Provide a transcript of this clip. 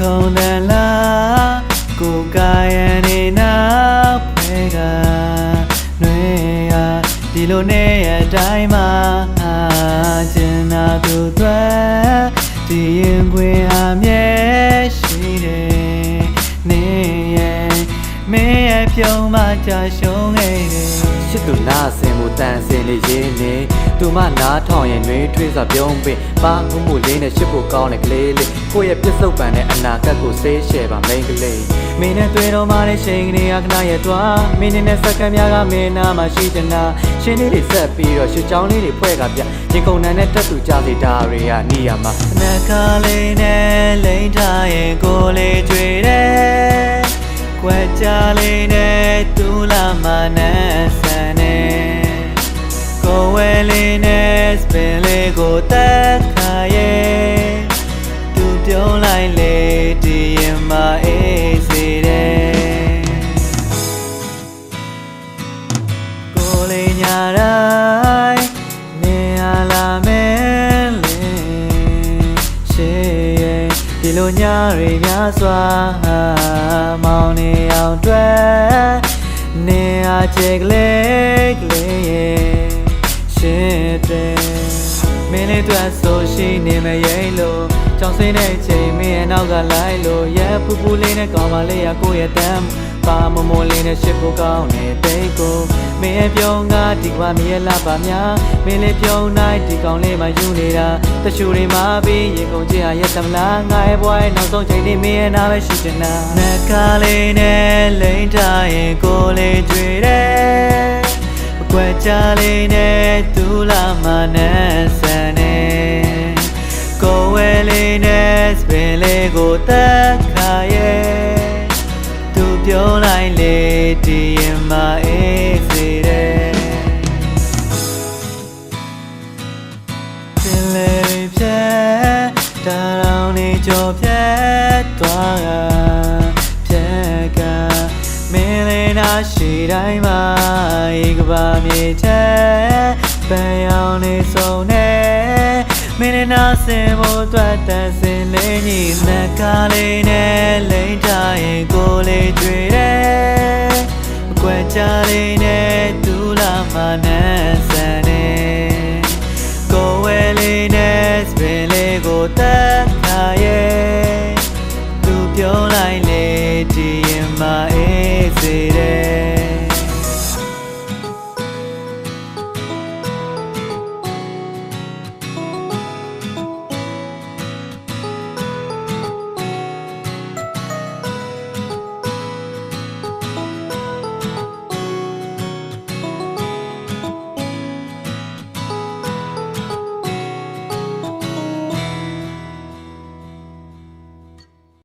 ခုံတန်လာကိုယ်ကာယနေနာဖဲကနှွေရဒီလိုနေရတိုင်းမှာကျင်နာသူတွေဒီရင်ခွင်အမြဲရှိတယ်နေရမင်းရဲ့ပြုံးမှကြာရှုံးခဲ့တယ် ချစ်သူနာဆင်မှုတန်ဆင်လေးရင်းနေသူမနားထောင်ရင်နှွေးထွေးစွာပြုံးပင်ပါမှုမှုလေးနဲ့ချစ်ဖို့ကောင်းတဲ့ကလေးလေးကိုယ့်ရဲ့ပြစ္ဆုတ်ပံနဲ့အနာဂတ်ကိုဆေးရှယ်ပါမိန်းကလေးမင်းနဲ့တွေ့တော့မှလည်းချိန်ကနေရခဏရဲ့သွားမင်းနဲ့စက္ကန့်များကမင်းနာမှာရှိချင်တာရှင်းလေးတွေဆက်ပြီးတော့ရှစ်ချောင်းလေးတွေဖွဲ့ကပြရင်ကုန်နန်းနဲ့တက်သူကြစီတာတွေကနေရမှာနှကလေးနဲ့ ပင်လေးကိုတက်ခါရဲ့သူပြုံးလိုက်လေဒီရင်မအေးစေတယ်ကိုယ်လေးညာတိုင်းနေရလာမယ်လေရှေးရဲ့ဒီလိုညာတွေများစွာမောင်နေအောင်တွေ့နေအားချက်ကလေးကလေးရဲ့ရှင်းတယ် မင်းလေးတွေ့ဆိုရှိနေမရဲ့လို့ကြောင်စင်းတဲ့ချိန်မင်းရဲ့နောက်ကလိုက်လို့ရဲပူပူလေးနဲ့ကောင်းပါလေရကိုယ့်ရဲ့တမ်းပါမမလေးနဲ့ရှစ်ဖို့ကောင်းနေတိတ်ကိုမင်းရဲ့ပြုံးကဒီကွာမင်းရဲ့လာပါများမင်းလေးပြုံးနိုင်ဒီကောင်လေးမှယူနေတာတချူတွေမှာပြီးရင်ကုန်ချင်ဟာရဲ့တမလားငါရဲ့ဘွားရဲ့နောက်ဆုံးချိန်လေးမင်းရဲ့နာပဲရှိချင်တာနှကလေးနဲ့လိမ့်ထားရင်ကိုယ်လေးတွေ့တယ်အ ကွက်ကြလေးနဲ့သူလာမနဲ့ဆန်နေကိုယ်ဝဲလေးနဲ့စပင်လေးကိုတက်ခါရဲ့သူပြောလိုက်လေဒီရင်မအေးစေတယ်ပင်လေးဖြဲတာရောင်နေကြော်ဖြဲသွား ရှိတိုင်းမှာဧကဘာမြေထဲပန်းရောင်နေဆုံးနေမင်းလေးနာစင်ဖို့အတွက်တန်စင်လေးညီနှကလေးနဲ့လိမ့်ထားရင်ကိုယ်လေးတွေ့တယ်အကွက်ကြလေးနဲ့သူလာမနဲ့ဆန်နေကိုယ်ဝဲလေးနဲ့စပင်လေးကိုတက်